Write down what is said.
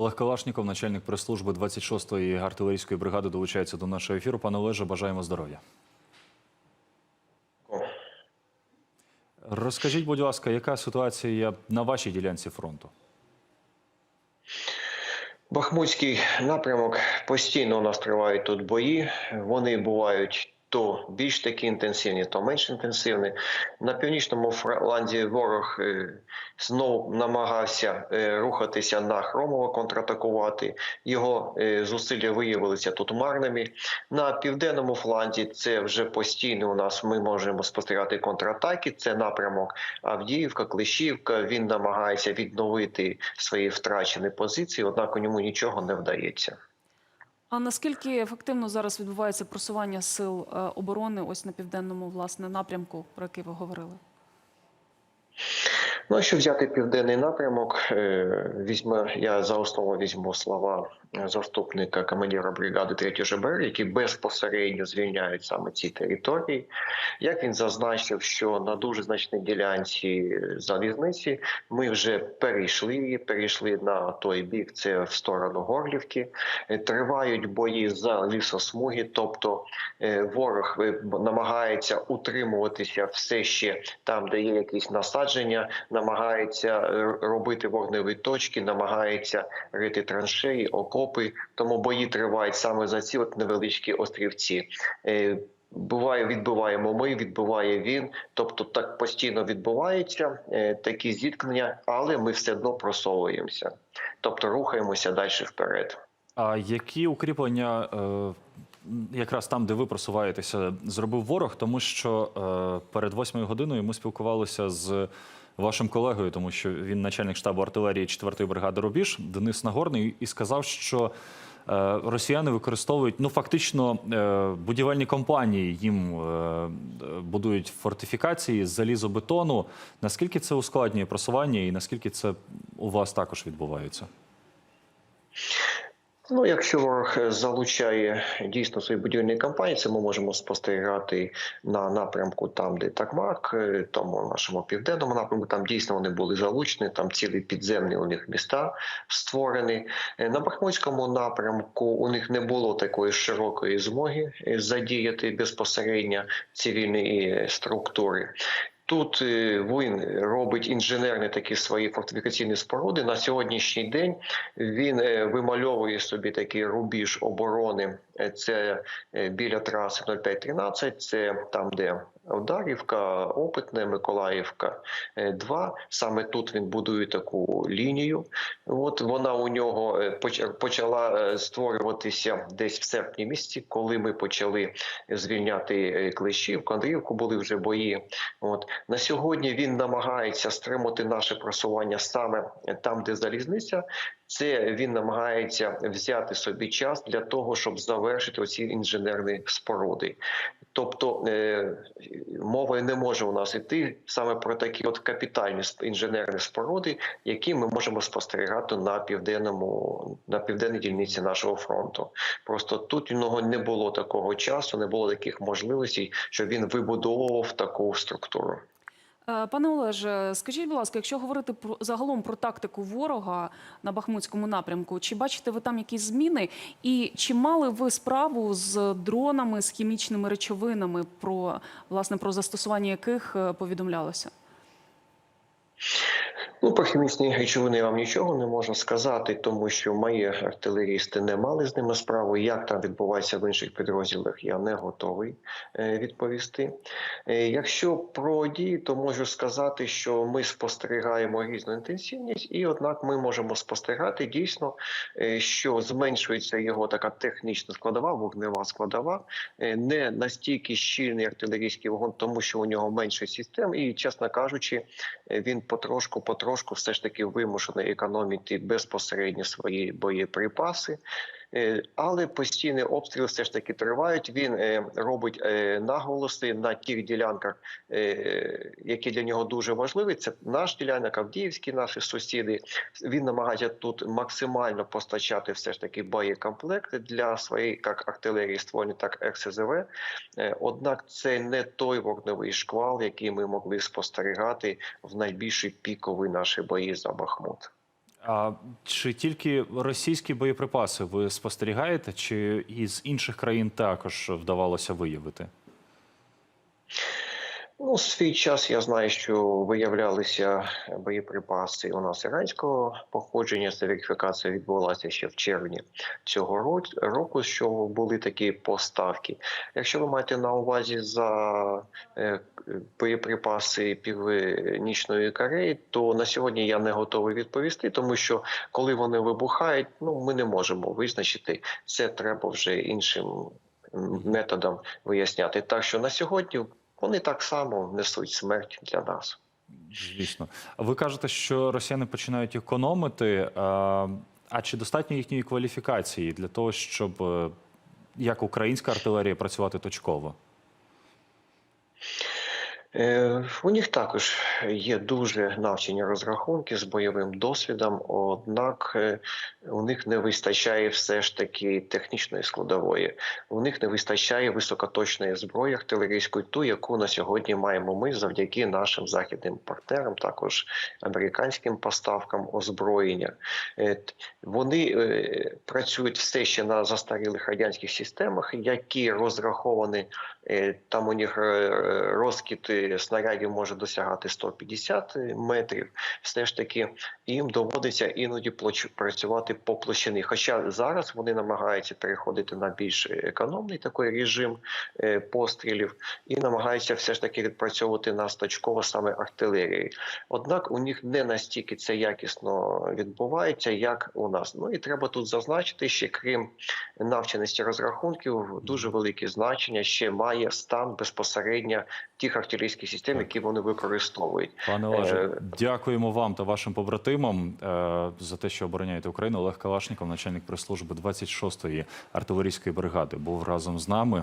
Олег Калашніков, начальник прес-служби 26-ї артилерійської бригади, долучається до нашого ефіру. Пане Олеже, бажаємо здоров'я. Розкажіть, будь ласка, яка ситуація на вашій ділянці фронту? Бахмутський напрямок постійно у нас тривають тут бої. Вони бувають то більш такі інтенсивні, то менш інтенсивні. На північному фланзі ворог е, знову намагався е, рухатися на Хромово, контратакувати. Його е, зусилля виявилися тут марними. На південному фланзі це вже постійно у нас ми можемо спостерігати контратаки. Це напрямок Авдіївка, Клещівка. Він намагається відновити свої втрачені позиції, однак у ньому нічого не вдається. А наскільки ефективно зараз відбувається просування сил е, оборони ось на південному власне напрямку, про який ви говорили? Ну, що взяти південний напрямок, е, візьме я за основу візьму слова заступника командира бригади 3 ЖБР, які безпосередньо звільняють саме ці території. Як він зазначив, що на дуже значній ділянці залізниці ми вже перейшли перейшли на той бік, це в сторону Горлівки. Е, Тривають бої за лісосмуги, тобто е, ворог намагається утримуватися все ще там, де є якісь насадження, намагається е, робити вогневі точки, намагається рити траншеї, окопи. Тому бої тривають саме за ці от невеличкі острівці. Е, Буває, відбуваємо ми, відбуває він. Тобто так постійно відбуваються е, такі зіткнення, але ми все одно просовуємося, тобто рухаємося далі вперед. А які укріплення е, якраз там, де ви просуваєтеся, зробив ворог? Тому що перед восьмою годиною ми спілкувалися з вашим колегою, тому що він начальник штабу артилерії 4-ї бригади Рубіж Денис Нагорний, і сказав, що е, росіяни використовують ну фактично е, будівельні компанії їм е, будують фортифікації з залізобетону. Наскільки це ускладнює просування, і наскільки це у вас також відбувається? Ну, якщо ворог залучає дійсно свої будівельні кампанії, це ми можемо спостерігати на напрямку там, де Такмак, е, тому нашому південному напрямку, там дійсно вони були залучені, там цілі підземні у них міста створені. Е, На Бахмутському напрямку у них не було такої широкої змоги е, задіяти безпосередньо цивільні е, структури. Тут е, він робить інженерні такі свої фортифікаційні споруди. На сьогоднішній день він е, вимальовує собі такий рубіж оборони. Е, Це біля траси 0513, це там, де Ударівка, Опитне, Миколаївка 2. Саме тут він будує таку лінію. От вона у нього почала створюватися десь в серпні місяці, коли ми почали звільняти Клещівку, Андріївку, були вже бої. От на сьогодні він намагається стримати наше просування саме там, де залізниця. Це він намагається взяти собі час для того, щоб завершити оці інженерні споруди. Тобто е, мова не може у нас іти саме про такі от капітальні інженерні споруди, які ми можемо спостерігати на південному на південній дільниці нашого фронту. Просто тут у нього не було такого часу, не було таких можливостей, щоб він вибудовував таку структуру. Е, Пане Олеже, скажіть, будь ласка, якщо говорити про загалом про тактику ворога на Бахмутському напрямку, чи бачите ви там якісь зміни? І чи мали ви справу з дронами, з хімічними речовинами, про власне про застосування яких е, повідомлялося? Ну, про хімічні речовини я вам нічого не можу сказати, тому що мої артилерісти не мали з ними справу. Як там відбувається в інших підрозділах, я не готовий е, відповісти. Е, Якщо про дії, то можу сказати, що ми спостерігаємо різну інтенсивність, і однак ми можемо спостерігати дійсно, е, що зменшується його така технічна складова, вогнева складова, не настільки щільний артилерійський вогонь, тому що у нього менше систем, і чесно кажучи, він потрошку потрошку все ж таки вимушений економити безпосередньо свої боєприпаси. Е, Але постійні обстріли все ж таки тривають. Він е, робить е, наголоси на тих ділянках, які для нього дуже важливі. Це наш ділянок, Авдіївські наші сусіди. Він намагається тут максимально постачати все ж таки боєкомплекти для своєї як артилерії ствольні, так РСЗВ. Однак це не той вогневий шквал, який ми могли спостерігати в найбільші пікові наші бої за Бахмут. А чи тільки російські боєприпаси ви спостерігаєте, чи із інших країн також вдавалося виявити? Ну, свій час я знаю, що виявлялися боєприпаси у нас іранського походження. Ця верифікація відбулася ще в червні цього року, що були такі поставки. Якщо ви маєте на увазі за е, боєприпаси північної Кореї, то на сьогодні я не готовий відповісти, тому що коли вони вибухають, ну ми не можемо визначити. Це треба вже іншим методом виясняти. Так що на сьогодні вони так само несуть смерть для нас. Звісно. Ви кажете, що росіяни починають економити. А, а чи достатньо їхньої кваліфікації для того, щоб е, як українська артилерія працювати точково? Е, У них також є дуже навчені розрахунки з бойовим досвідом, однак е, у них не вистачає все ж таки технічної складової. У них не вистачає високоточної зброї артилерійської, ту, яку на сьогодні маємо ми завдяки нашим західним партнерам, також американським поставкам озброєння. Е, Вони працюють все ще на застарілих радянських системах, які розраховані Там у них е, снарядів може досягати 150 метрів. Все ж таки їм доводиться іноді працювати по площині. Хоча зараз вони намагаються переходити на більш економний такий режим е, пострілів і намагаються все ж таки відпрацьовувати нас точково саме артилерією. Однак у них не настільки це якісно відбувається, як у нас. Ну і треба тут зазначити, що крім навченості розрахунків, дуже велике значення ще має стан безпосередньо тих артилерійських систем, які вони використовують. Пане Олеже, Е, дякуємо вам та вашим побратимам е, за те, що обороняєте Україну. Олег Калашніков, начальник прес-служби 26-ї артилерійської бригади, був разом з нами.